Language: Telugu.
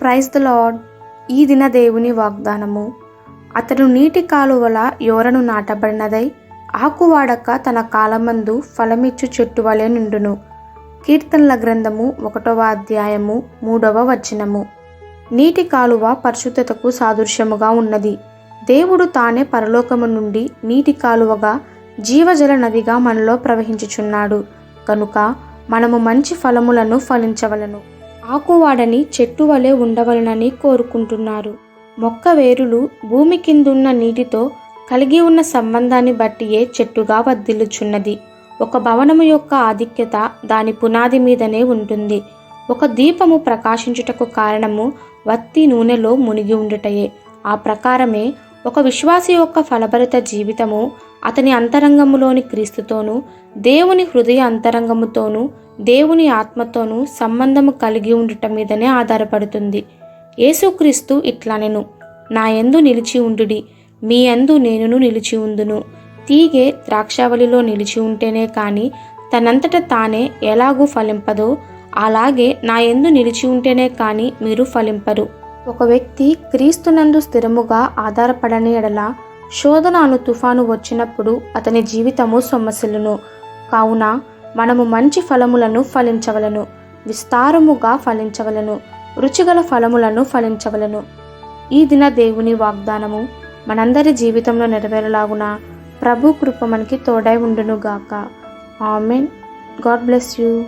ప్రైజ్ ద లాడ్ ఈ దిన దేవుని వాగ్దానము. అతడు నీటి కాలువల యోరను నాటబడినదై ఆకువాడక తన కాలమందు ఫలమిచ్చు చెట్టు వలె నుండును. కీర్తనల గ్రంథము ఒకటవ అధ్యాయము మూడవ వచనము. నీటి కాలువ పరిశుద్ధతకు సాదృశ్యముగా ఉన్నది. దేవుడు తానే పరలోకము నుండి నీటి కాలువగా జీవజల నదిగా మనలో ప్రవహించుచున్నాడు. కనుక మనము మంచి ఫలములను ఫలించవలను. ఆకువాడని చెట్టు వలె ఉండవలనని కోరుకుంటున్నారు. మొక్క వేరులు భూమి కిందున్న నీటితో కలిగి ఉన్న సంబంధాన్ని బట్టియే చెట్టుగా వర్ధిల్లుచున్నది. ఒక భవనము యొక్క ఆధిక్యత దాని పునాది మీదనే ఉంటుంది. ఒక దీపము ప్రకాశించుటకు కారణము వత్తి నూనెలో మునిగి ఉండుటయే. ఆ ప్రకారమే ఒక విశ్వాసి యొక్క ఫలభరిత జీవితము అతని అంతరంగములోని క్రీస్తుతోనూ దేవుని హృదయ అంతరంగముతోనూ దేవుని ఆత్మతోనూ సంబంధము కలిగి ఉండటం మీదనే ఆధారపడుతుంది. యేసుక్రీస్తు ఇట్లనెను. నా యందు నిలిచి ఉండుడి. మీ యందు నేనును నిలిచి ఉందును. తీగే ద్రాక్షావళిలో నిలిచి ఉంటేనే కానీ తనంతట తానే ఎలాగూ ఫలింపదో. అలాగే నా యందు నిలిచి ఉంటేనే కానీ మీరు ఫలింపరు. ఒక వ్యక్తి క్రీస్తునందు స్థిరముగా ఆధారపడని ఎడల శోధన అను తుఫాను వచ్చినప్పుడు అతని జీవితము సొమ్మసిల్లును. కావున మనము మంచి ఫలములను ఫలించవలను విస్తారముగా ఫలించవలను రుచిగల ఫలములను ఫలించవలను. ఈ దిన దేవుని వాగ్దానము మనందరి జీవితంలో నెరవేరలాగున ప్రభు కృప మనకి తోడై ఉండునుగాక. ఆమెన్. God bless you.